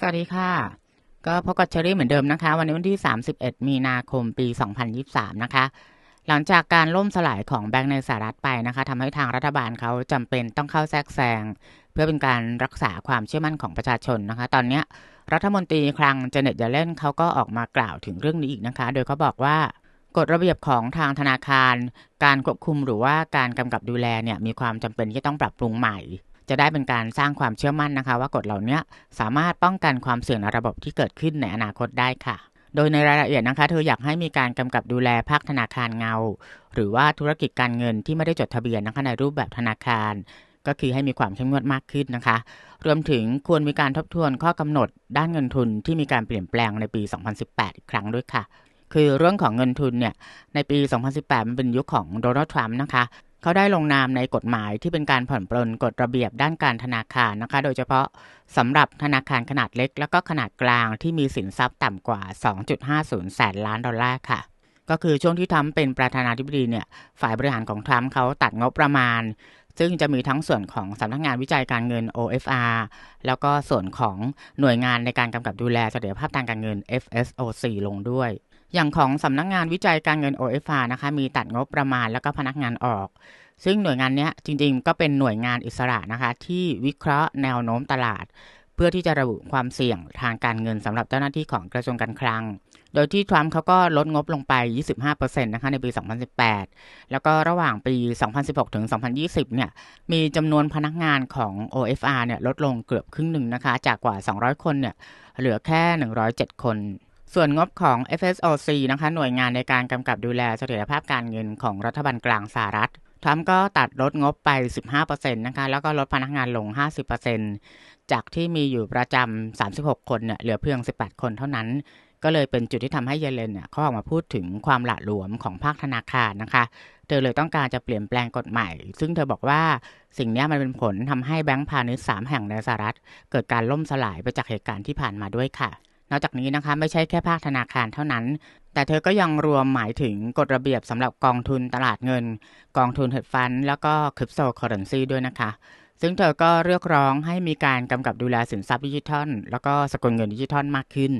สวัสดีค่ะ ก็พบกับเชอรี่เหมือนเดิมนะคะ วันนี้วันที่ 31 มีนาคมปี 2023 นะคะ หลังจากการล่มสลายของแบงก์ในสหรัฐไปนะคะทำให้ทางรัฐบาลเขาจำเป็นต้องเข้าแทรกแซงเพื่อเป็นการรักษาความเชื่อมั่นของประชาชนนะคะ ตอนนี้รัฐมนตรีคลังเจเน็ตเยเลนเขาก็ออกมากล่าวถึงเรื่องนี้อีกนะคะ โดยเขาบอกว่ากฎระเบียบของทางธนาคาร การควบคุมหรือว่าการกำกับดูแลเนี่ยมีความจำเป็นที่ต้องปรับปรุงใหม่ จะได้เป็นการสร้างความเชื่อมั่นนะคะ ว่ากฎเหล่านี้สามารถป้องกันความเสี่ยงในระบบที่เกิดขึ้นในอนาคตได้ค่ะ โดยในรายละเอียดนะคะ เธออยากให้มีการกำกับดูแลภาคธนาคารเงา หรือว่าธุรกิจการเงินที่ไม่ได้จดทะเบียนนะคะในรูปแบบธนาคาร ก็คือให้มีความเข้มงวดมากขึ้นนะคะ รวมถึงควรมีการทบทวนข้อกำหนดด้านเงินทุนที่มีการเปลี่ยนแปลงในปี 2018 อีกครั้งด้วยค่ะคือเรื่องของเงินทุนเนี่ยในปี 2018 มันเป็นยุคของโดนัลด์ทรัมป์นะคะ เขาได้ลงนามในกฎหมายที่เป็นการผ่อนปลนกฎระเบียบด้านการธนาคารนะคะ โดยเฉพาะสำหรับธนาคารขนาดเล็ก แล้วก็ขนาดกลางที่มีสินทรัพย์ต่ำกว่า 2.50 แสนล้านดอลลาร์ค่ะ ก็คือช่วงที่ทรัมป์เป็นประธานาธิบดีเนี่ย ฝ่ายบริหารของทรัมป์เขาตัดงบประมาณ ซึ่งจะมีทั้งส่วนของสำนักงานวิจัยการเงิน OFR แล้วก็ส่วนของหน่วยงานในการกำกับดูแลเสถียรภาพทางการเงิน FSOC ลงด้วย อย่างของสำนักงานวิจัยการเงิน OFR นะคะมีตัดงบประมาณแล้วก็พนักงานออก ซึ่งหน่วยงานนี้จริงๆ ก็เป็นหน่วยงานอิสระนะคะ ที่วิเคราะห์แนวโน้มตลาด เพื่อที่จะระบุความเสี่ยงทางการเงินสำหรับเจ้าหน้าที่ของกระทรวงการคลัง โดยที่ทรัมป์เขาก็ลดงบลงไป 25%นะคะในปี 2018 แล้วก็ระหว่างปี 2016 ถึง 2020 เนี่ยมีจำนวนพนักงานของ OFR เนี่ยลดลงเกือบครึ่งหนึ่งนะคะจากกว่า 200 คนเนี่ยเหลือแค่ 107 คน ส่วนงบของ FSOC นะคะหน่วยงานในการกำกับดูแลเสถียรภาพการเงินของรัฐบาลกลางสหรัฐทรัมป์ก็ตัดลดงบไป 15%นะคะแล้วก็ลดพนักงานลง 50%จากที่มีอยู่ประจำ 36 คนเนี่ยเหลือเพียง 18 คนเท่านั้น ก็เลยเป็นจุดที่ทำให้เยเลนเนี่ยเขาออกมาพูดถึงความหละหลวมของภาคธนาคารนะคะ เธอเลยต้องการจะเปลี่ยนแปลงกฎใหม่ซึ่งเธอบอกว่าสิ่งนี้มันเป็นผลทำให้แบงก์พาณิชย์สามแห่งในสหรัฐ เกิดการล่มสลายไปจากเหตุการณ์ที่ผ่านมาด้วยค่ะ นอกจากนี้นะคะไม่ใช่แค่ภาคธนาคารเท่านั้น แต่เธอก็ยังรวมหมายถึงกฎระเบียบสำหรับกองทุนตลาดเงิน กองทุนเฮดฟัน แล้วก็คริปโตเคอเรนซีด้วยนะคะ ซึ่งเธอก็เรียกร้องให้มีการกำกับดูแลสินทรัพย์ดิจิทัล แล้วก็สกุลเงินดิจิทัลมากขึ้น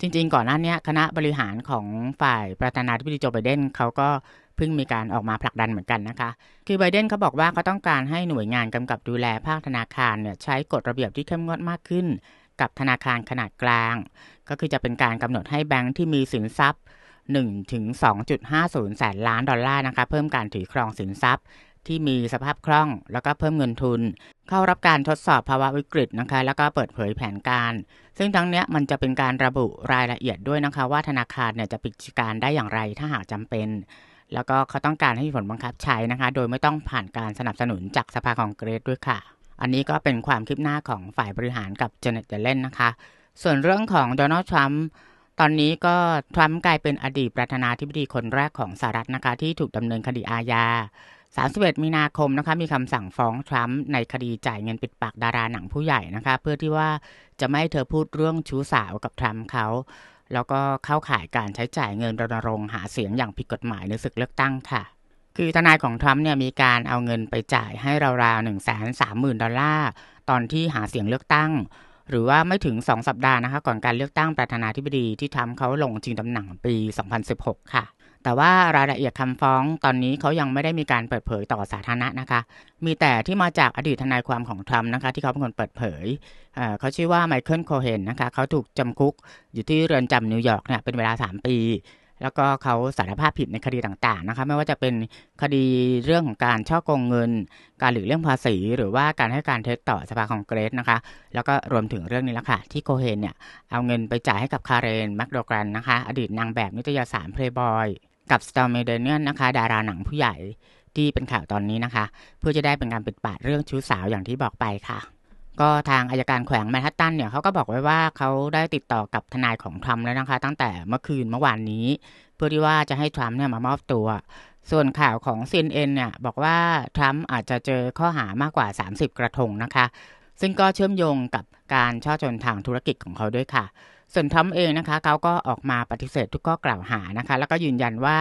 จริงๆ ก่อนหน้านี้คณะบริหารของฝ่ายประธานาธิบดีโจไบเดนเขาก็เพิ่งมีการออกมาผลักดันเหมือนกันนะคะ คือไบเดนเขาบอกว่าเขาต้องการให้หน่วยงานกำกับดูแลภาคธนาคารเนี่ยใช้กฎระเบียบที่เข้มงวดมากขึ้น กับธนาคารขนาดกลาง ก็คือจะเป็นการกำหนดให้แบงค์ที่มีสินทรัพย์1ถึง2.50 แสนล้านดอลลาร์นะคะเพิ่มการถือครองสินทรัพย์ที่มีสภาพคล่อง แล้วก็เพิ่มเงินทุน เข้ารับการทดสอบภาวะวิกฤตนะคะ แล้วก็เปิดเผยแผนการ ซึ่งทั้งนี้มันจะเป็นการระบุรายละเอียดด้วยนะคะ ว่าธนาคารเนี่ยจะปิดกิจการได้อย่างไรถ้าหากจำเป็น แล้วก็เขาต้องการให้ผลบังคับใช้นะคะ โดยไม่ต้องผ่านการสนับสนุนจากสภาคองเกรสด้วยค่ะ อันนี้ก็เป็นความคืบหน้าของฝ่ายบริหารกับเจเน็ตเดเลนนะคะ ส่วนเรื่องของโดนัลด์ทรัมป์ตอนนี้ก็ทรัมป์กลายเป็นอดีตประธานาธิบดีคนแรกของสหรัฐนะคะ ที่ถูกดำเนินคดีอาญา 31 มีนาคมนะคะมีคำสั่งฟ้องทรัมป์ในคดีจ่ายเงินปิดปากดาราหนังผู้ใหญ่นะคะ เพื่อที่ว่าจะไม่ให้เธอพูดเรื่องชู้สาวกับทรัมป์เขาแล้วก็เข้าข่ายการใช้จ่ายเงินรณรงค์หาเสียงอย่างผิดกฎหมายในศึกเลือกตั้งค่ะ คือทนายของทรัมป์เนี่ยมีการเอาเงินไปจ่ายให้ราวๆ1 3 0 0 0 0ดอลลาร์ตอนที่หาเสียงเลือกตั้ง หรือว่าไม่ถึง 2 สัปดาห์นะคะก่อนการเลือกตั้งประธานาธิบดีที่ทำเขาลงชิงตำแหน่งปี 2016 ค่ะแต่ว่ารายละเอียดคำฟ้องตอนนี้เขายังไม่ได้มีการเปิดเผยต่อสาธารณะนะคะ มีแต่ที่มาจากอดีตทนายความของทรัมป์นะคะ ที่เขาเป็นคนเปิดเผยเเขาชื่อว่าไมเคิลโคเฮนนะคะ เขาถูกจำคุกอยู่ที่เรือนจำนิวยอร์กเนี่ยเป็นเวลา 3 ปี แล้วก็เขาสารภาพผิดในคดีต่างๆนะคะไม่ว่าจะเป็นคดีเรื่องของการช่อโกงเงิน การหลีกเลี่ยงภาษี หรือว่าการให้การเท็จต่อสภาคองเกรสนะคะ แล้วก็รวมถึงเรื่องนี้ล้วค่ะที่โคเฮนเนี่ยเอาเงินไปจ่ายให้กับคาเรนแมคโดกรันนะคะ อดีตนางแบบนิตยสารเพลย์บอยกับสตอร์เมเดเนียนนะคะ ดาราหนังผู้ใหญ่ที่เป็นข่าวตอนนี้นะคะ เพื่อจะได้เป็นการปิดปากเรื่องชู้สาวอย่างที่บอกไปค่ะ ก็ทางอายการแขวงแมนฮัตตันเนี่ยเขาก็บอกไว้ว่าเขาได้ติดต่อกับทนายของทรัมป์แล้วนะคะ ตั้งแต่เมื่อคืนเมื่อวานนี้ เพื่อที่ว่าจะให้ทรัมป์เนี่ยมามอบตัว ส่วนข่าวของ CNN เนี่ยบอกว่าทรัมป์อาจจะเจอข้อหามากกว่า 30 กระทงนะคะ ซึ่งก็เชื่อมโยงกับการช่อจนทางธุรกิจของเขาด้วยค่ะ ส่วนทรัมป์เองนะคะเขาก็ออกมาปฏิเสธทุกข้อกล่าวหานะคะ แล้วก็ยืนยันว่า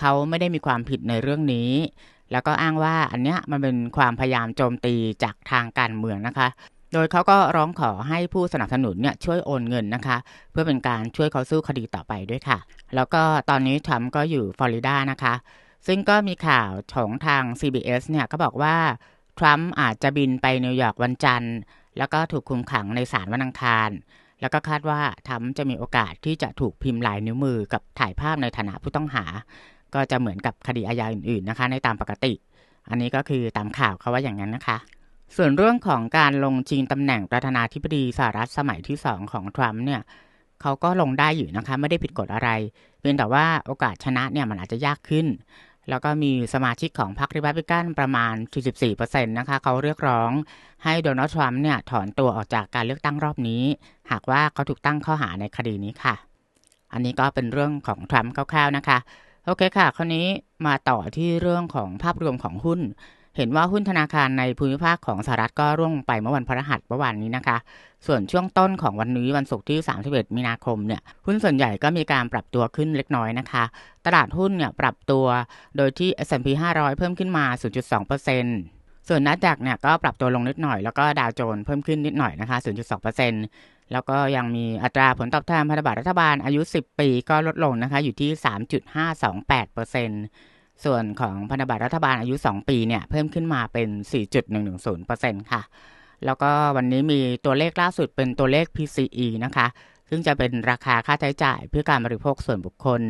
เขาไม่ได้มีความผิดในเรื่องนี้แล้วก็อ้างว่าอันเนี้ยมันเป็นความพยายามโจมตีจากทางการเมืองนะคะ โดยเขาก็ร้องขอให้ผู้สนับสนุนเนี่ยช่วยโอนเงินนะคะ เพื่อเป็นการช่วยเขาสู้คดีต่อไปด้วยค่ะ แล้วก็ตอนนี้ทรัมป์ก็อยู่ฟลอริดานะคะ ซึ่งก็มีข่าวของทาง CBS เนี่ยก็บอกว่าทรัมป์อาจจะบินไปนิวยอร์กวันจันทร์ แล้วก็ถูกคุมขังในศาลวันอังคาร แล้วก็คาดว่าทรัมป์จะมีโอกาสที่จะถูกพิมพ์ลายนิ้วมือกับถ่ายภาพในฐานะผู้ต้องหา ก็จะเหมือนกับคดีอาญาอื่นๆนะคะ ในตามปกติ อันนี้ก็คือตามข่าวเขาว่าอย่างนั้นนะคะ ส่วนเรื่องของการลงชิงตำแหน่งประธานาธิบดีสหรัฐสมัยที่2ของทรัมป์เนี่ยเขาก็ลงได้อยู่นะคะ ไม่ได้ผิดกฎอะไร เพียงแต่ว่าโอกาสชนะเนี่ยมันอาจจะยากขึ้น แล้วก็มีสมาชิกของพรรคริพับลิกันประมาณ 44%นะคะเขาเรียกร้องให้โดนัลด์ทรัมป์เนี่ยถอนตัวออกจากการเลือกตั้งรอบนี้ หากว่าเขาถูกตั้งข้อหาในคดีนี้ค่ะ อันนี้ก็เป็นเรื่องของทรัมป์คร่าวๆนะคะ โอเคค่ะ คราวนี้มาต่อที่เรื่องของภาพรวมของหุ้น เห็นว่าหุ้นธนาคารในภูมิภาคของสหรัฐก็ร่วงไปเมื่อวันพฤหัสเมื่อวานนี้นะคะ ส่วนช่วงต้นของวันนี้วันศุกร์ที่ 31 มีนาคมเนี่ยหุ้นส่วนใหญ่ก็มีการปรับตัวขึ้นเล็กน้อยนะคะ ตลาดหุ้นเนี่ยปรับตัวโดยที่ S&P 500 เพิ่มขึ้นมา 0.2%ส่วนนัดดักเนี่ยก็ปรับตัวลงนิดหน่อย แล้วก็ดาวโจนส์เพิ่มขึ้นนิดหน่อยนะคะ 0.2%แล้วก็ยังมีอัตราผลตอบแทนพันธบัตรรัฐบาลอายุ 10 ปีก็ลดลงนะคะ อยู่ที่ 3.528% ส่วนของพันธบัตรรัฐบาลอายุ 2 ปีเนี่ยเพิ่มขึ้นมาเป็น 4.110%ค่ะ แล้วก็วันนี้มีตัวเลขล่าสุดเป็นตัวเลข PCE นะคะ ซึ่งจะเป็นราคาค่าใช้จ่ายเพื่อการบริโภคส่วนบุคคล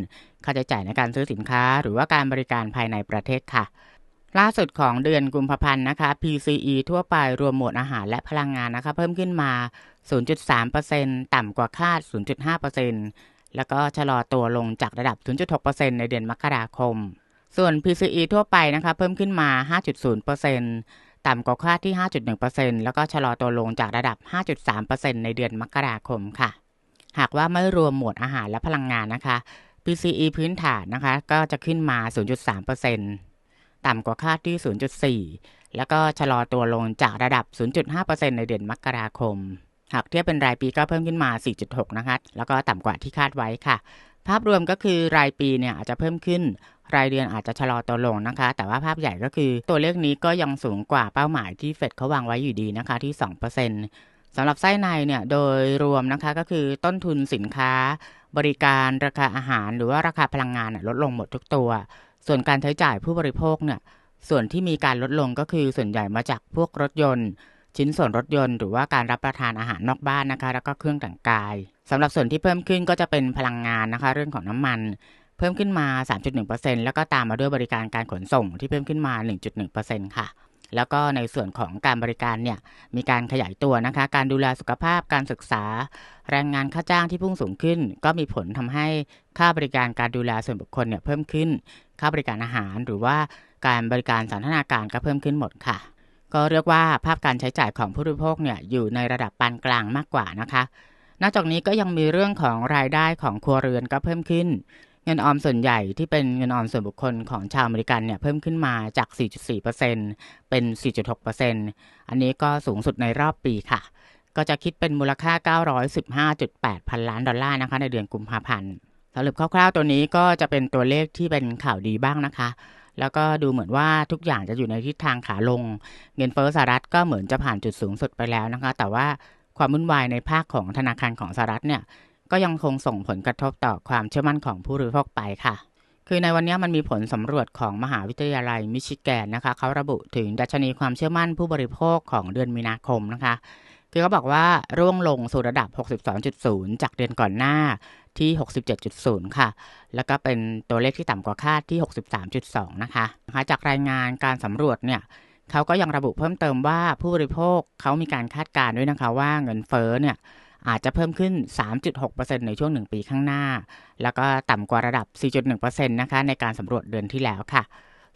ค่าใช้จ่ายในการซื้อสินค้า หรือว่าการบริการภายในประเทศค่ะ ล่าสุดของเดือนกุมภาพันธ์นะคะ PCE ทั่วไปรวมหมวดอาหารและพลังงานนะคะ เพิ่มขึ้นมา 0.3%ต่ำกว่าคาด 0.5%แล้วก็ชะลอตัวลงจากระดับ 0.6%ในเดือนมกราคม ส่วน PCE ทั่วไปนะคะเพิ่มขึ้นมา 5.0%ต่ำกว่าคาดที่ 5.1%แล้วก็ชะลอตัวลงจากระดับ 5.3%ในเดือนมกราคมค่ะ หากว่าไม่รวมหมวดอาหารและพลังงานนะคะ PCE พื้นฐานนะคะก็จะขึ้นมา 0.3%ต่ำกว่าคาดที่ 0.4 แล้วก็ชะลอตัวลงจากระดับ 0.5%ในเดือนมกราคม หากเทียบเป็นรายปีก็เพิ่มขึ้นมา 4.6 นะคะ แล้วก็ต่ำกว่าที่คาดไว้ค่ะ ภาพรวมก็คือรายปีเนี่ยอาจจะเพิ่มขึ้น รายเดือนอาจจะชะลอตัวลงนะคะ แต่ว่าภาพใหญ่ก็คือตัวเลขนี้ก็ยังสูงกว่าเป้าหมายที่เฟดเขาวางไว้อยู่ดีนะคะที่ 2%สำหรับไส้ในเนี่ยโดยรวมนะคะก็คือต้นทุนสินค้า บริการราคาอาหาร หรือว่าราคาพลังงานลดลงหมดทุกตัว ส่วนการใช้จ่ายผู้บริโภคเนี่ยส่วนที่มีการลดลงก็คือส่วนใหญ่มาจากพวกรถยนต์ ชิ้นส่วนรถยนต์ หรือว่าการรับประทานอาหารนอกบ้านนะคะ แล้วก็เครื่องแต่งกายสำหรับส่วนที่เพิ่มขึ้นก็จะเป็นพลังงานนะคะ เรื่องของน้ำมัน เพิ่มขึ้นมา 3.1%แล้วก็ตามมาด้วยบริการการขนส่งที่เพิ่มขึ้นมา 1.1%ค่ะแล้วก็ในส่วนของการบริการเนี่ยมีการขยายตัวนะคะ การดูแลสุขภาพการศึกษา แรงงานค่าจ้างที่พุ่งสูงขึ้น ก็มีผลทำให้ค่าบริการการดูแลส่วนบุคคลเนี่ยเพิ่มขึ้น ค่าบริการอาหารหรือว่าการบริการสันทนาการก็เพิ่มขึ้นหมดค่ะ ก็เรียกว่าภาพการใช้จ่ายของผู้บริโภคเนี่ยอยู่ในระดับปานกลางมากกว่านะคะนอกจากนี้ก็ยังมีเรื่องของรายได้ของครัวเรือนก็เพิ่มขึ้น เงินออมส่วนใหญ่ที่เป็นเงินออมส่วนบุคคลของชาวอเมริกันเนี่ยเพิ่มขึ้นมาจาก 4.4%เป็น 4.6%อันนี้ก็สูงสุดในรอบปีค่ะ ก็จะคิดเป็นมูลค่า 915.8 พันล้านดอลลาร์นะคะในเดือนกุมภาพันธ์สรุปคร่าวๆตัวนี้ก็จะเป็นตัวเลขที่เป็นข่าวดีบ้างนะคะ แล้วก็ดูเหมือนว่าทุกอย่างจะอยู่ในทิศทางขาลง เงินเฟ้อสหรัฐก็เหมือนจะผ่านจุดสูงสุดไปแล้วนะคะ แต่ว่าความวุ่นวายในภาคของธนาคารของสหรัฐเนี่ยก็ยังคงส่งผลกระทบต่อความเชื่อมั่นของผู้บริโภคไปค่ะ คือในวันนี้มันมีผลสำรวจของมหาวิทยาลัยมิชิแกนนะคะเขาระบุถึงดัชนีความเชื่อมั่นผู้บริโภคของเดือนมีนาคมนะคะ คือเขาบอกว่าร่วงลงสู่ระดับ 62.0 จากเดือนก่อนหน้า ที่ 67.0 ค่ะ แล้วก็เป็นตัวเลขที่ต่ำกว่าคาดที่ 63.2นะคะนะคะ จากรายงานการสำรวจเนี่ยเขาก็ยังระบุเพิ่มเติมว่าผู้บริโภคเขามีการคาดการณ์ด้วยนะคะว่าเงินเฟ้อเนี่ยอาจจะเพิ่มขึ้น 3.6%ในช่วง 1 ปีข้างหน้า แล้วก็ต่ำกว่าระดับ 4.1%นะคะในการสำรวจเดือนที่แล้วค่ะ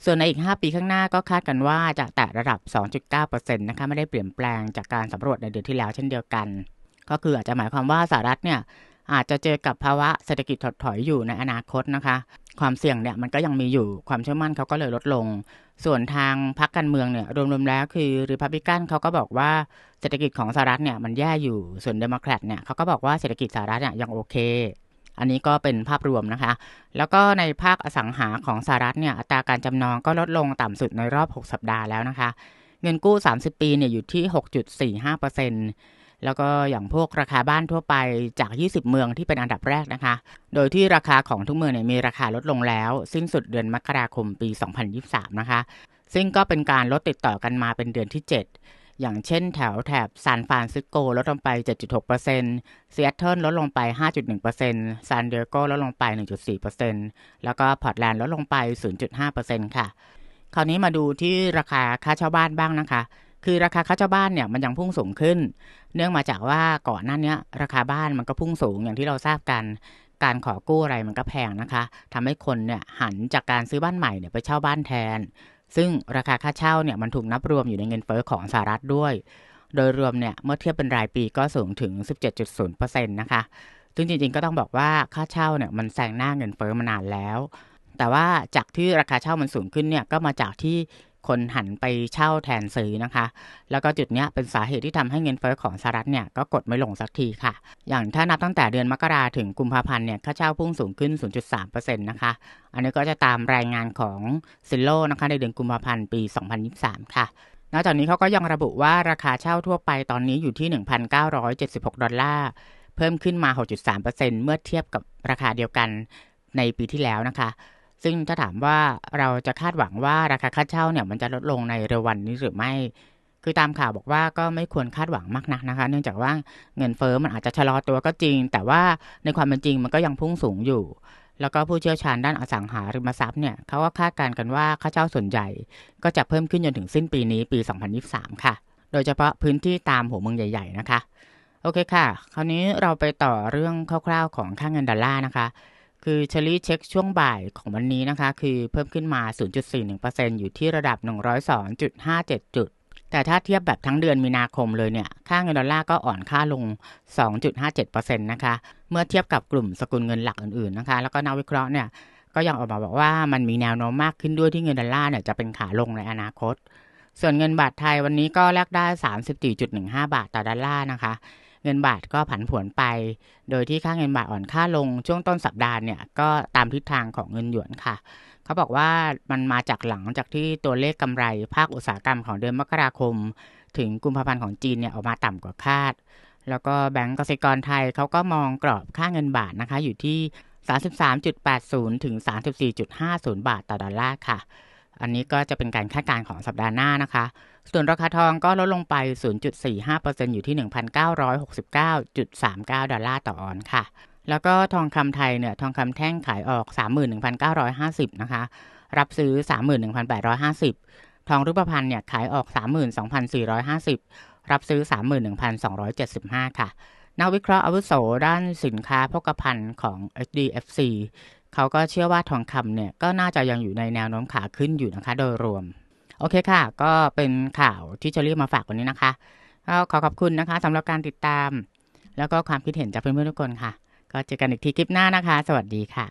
ส่วนในอีก 5 ปีข้างหน้าก็คาดกันว่าจะแตะระดับ 2.9%นะคะไม่ได้เปลี่ยนแปลงจากการสำรวจในเดือนที่แล้วเช่นเดียวกัน ก็คืออาจจะหมายความว่าสหรัฐเนี่ย อาจจะเจอกับภาวะเศรษฐกิจถดถอยอยู่ในอนาคตนะคะ ความเสี่ยงเนี่ยมันก็ยังมีอยู่ความเชื่อมั่นเขาก็เลยลดลง ส่วนทางพรรคการเมืองเนี่ยรวมๆแล้วคือริพับลิกันเขาก็บอกว่าเศรษฐกิจของสหรัฐเนี่ยมันแย่อยู่ส่วนเดโมแครตเนี่ยเขาก็บอกว่าเศรษฐกิจสหรัฐเนี่ยยังโอเคอันนี้ก็เป็นภาพรวมนะคะ แล้วก็ในภาคอสังหาของสหรัฐเนี่ยอัตราการจำนองก็ลดลงต่ำสุดในรอบ 6 สัปดาห์แล้วนะคะ เงินกู้ 30 ปีเนี่ยอยู่ที่ 6.45% แล้วก็อย่างพวกราคาบ้านทั่วไปจาก 20 เมืองที่เป็นอันดับแรกนะคะ โดยที่ราคาของทุกเมืองเนี่ยมีราคาลดลงแล้ว สิ้นสุดเดือนมกราคมปี 2023 นะคะ ซึ่งก็เป็นการลดติดต่อกันมาเป็นเดือนที่ 7 อย่างเช่นแถวแถบซานฟรานซิสโกลดลงไป 7.6%ซีแอตเทิลลดลงไป 5.1%ซานดิเอโกลดลงไป 1.4%แล้วก็พอร์ตแลนด์ลดลงไป 0.5%ค่ะ คราวนี้มาดูที่ราคาค่าเช่าบ้านบ้างนะคะ คือราคาค่าเช่าบ้านเนี่ยมันยังพุ่งสูงขึ้น เนื่องมาจากว่าก่อนหน้านี้ราคาบ้านมันก็พุ่งสูงอย่างที่เราทราบกัน การขอกู้อะไรมันก็แพงนะคะทำให้คนเนี่ยหันจากการซื้อบ้านใหม่เนี่ยไปเช่าบ้านแทน ซึ่งราคาค่าเช่าเนี่ยมันถูกนับรวมอยู่ในเงินเฟอ้อของสหรัฐด้วย โดยรวมเนี่ยเมื่อเทียบเป็นรายปีก็สูงถึง 17.0%นะคะซึ่งจริงๆก็ต้องบอกว่าค่าเช่าเนี่ยมันแซงหน้าเงินเฟอ้อมานานแล้ว แต่ว่าจากที่ราคาเช่ามันสูงขึ้นเนี่ยก็มาจากที่ คนหันไปเช่าแทนซื้อนะคะ แล้วก็จุดนี้เป็นสาเหตุที่ทำให้เงินเฟ้อของสหรัฐเนี่ยก็กดไม่ลงสักทีค่ะ อย่างถ้านับตั้งแต่เดือนมกราถึงกุมภาพันธ์เนี่ยค่าเช่าพุ่งสูงขึ้น 0.3%นะคะ อันนี้ก็จะตามรายงานของซิลโลนะคะในเดือนกุมภาพันธ์ปี 2023 ค่ะนอกจากนี้เขาก็ยังระบุว่าราคาเช่าทั่วไปตอนนี้อยู่ที่ 1,976 ดอลลาร์ เพิ่มขึ้นมา 6.3%เมื่อเทียบกับราคาเดียวกันในปีที่แล้วนะคะ ซึ่งถ้าถามว่าเราจะคาดหวังว่าราคาค่าเช่าเนี่ยมันจะลดลงในเร็ววันนี้หรือไม่ คือตามข่าวบอกว่าก็ไม่ควรคาดหวังมากนักนะคะ เนื่องจากว่าเงินเฟอ้อมันอาจจะชะลอตัวก็จริง แต่ว่าในความเป็นจริงมันก็ยังพุ่งสูงอยู่ แล้วก็ผู้เชี่ยวชาญด้านอสังหาริมทรัพย์เนี่ยเขาก็คาดการณ์กันว่าค่าเช่าส่วนใหญ่ ก็จะเพิ่มขึ้นจนถึงสิ้นปีนี้ปี 2023 ค่ะ โดยเฉพาะพื้นที่ตามหัวเมืองใหญ่ ๆ นะคะโอเคค่ะ คราวนี้เราไปต่อเรื่องคร่าวๆของค่าเงินดอลลาร์นะคะ คือเชลี่เช็คช่วงบ่ายของวันนี้นะคะ คือเพิ่มขึ้นมา 0.41%อยู่ที่ระดับ 102.57 จุด แต่ถ้าเทียบแบบทั้งเดือนมีนาคมเลยเนี่ย ค่าเงินดอลลาร์ก็อ่อนค่าลง 2.57%นะคะ เมื่อเทียบกับกลุ่มสกุลเงินหลักอื่นๆนะคะ แล้วก็นักวิเคราะห์เนี่ย ก็ยังออกมาบอกว่ามันมีแนวโน้มมากขึ้นด้วยที่เงินดอลลาร์เนี่ยจะเป็นขาลงในอนาคต ส่วนเงินบาทไทยวันนี้ก็แลกได้ 34.15 บาทต่อดอลลาร์นะคะ เงินบาทก็ผันผวนไป โดยที่ค่าเงินบาทอ่อนค่าลงช่วงต้นสัปดาห์เนี่ยก็ตามทิศทางของเงินหยวนค่ะ เขาบอกว่ามันมาจากหลังจากที่ตัวเลขกำไรภาคอุตสาหกรรมของเดือนมกราคม ถึงกุมภาพันธ์ของจีนเนี่ยออกมาต่ำกว่าคาด แล้วก็แบงก์กสิกรไทยเขาก็มองกรอบค่าเงินบาทนะคะอยู่ที่ 33.80 ถึง 34.50 บาทต่อดอลลาร์ค่ะ อันนี้ก็จะเป็นการคาดการณ์ของสัปดาห์หน้านะคะ ส่วนราคาทองก็ลดลงไป 0.45%อยู่ที่ 1,969.39 ดอลลาร์ต่อออนค่ะ แล้วก็ทองคำไทยเนี่ย ทองคำแท่งขายออก 31,950 นะคะ รับซื้อ 31,850 ทองรูปพรรณเนี่ย ขายออก 32,450 รับซื้อ 31,275 ค่ะ นักวิเคราะห์อาวุโสด้านสินค้าพกพาของ HDFC เขาก็เชื่อว่าทองคำเนี่ย ก็น่าจะยังอยู่ในแนวโน้มขาขึ้นอยู่นะคะ โดยรวม โอเคค่ะ ก็เป็นข่าวที่จะเรียกมาฝากวันนี้นะคะก็ขอขอบคุณนะคะสำหรับการติดตาม แล้วก็ความคิดเห็นจากเพื่อนๆทุกคนค่ะ ก็เจอกันอีกทีคลิปหน้านะคะ สวัสดีค่ะ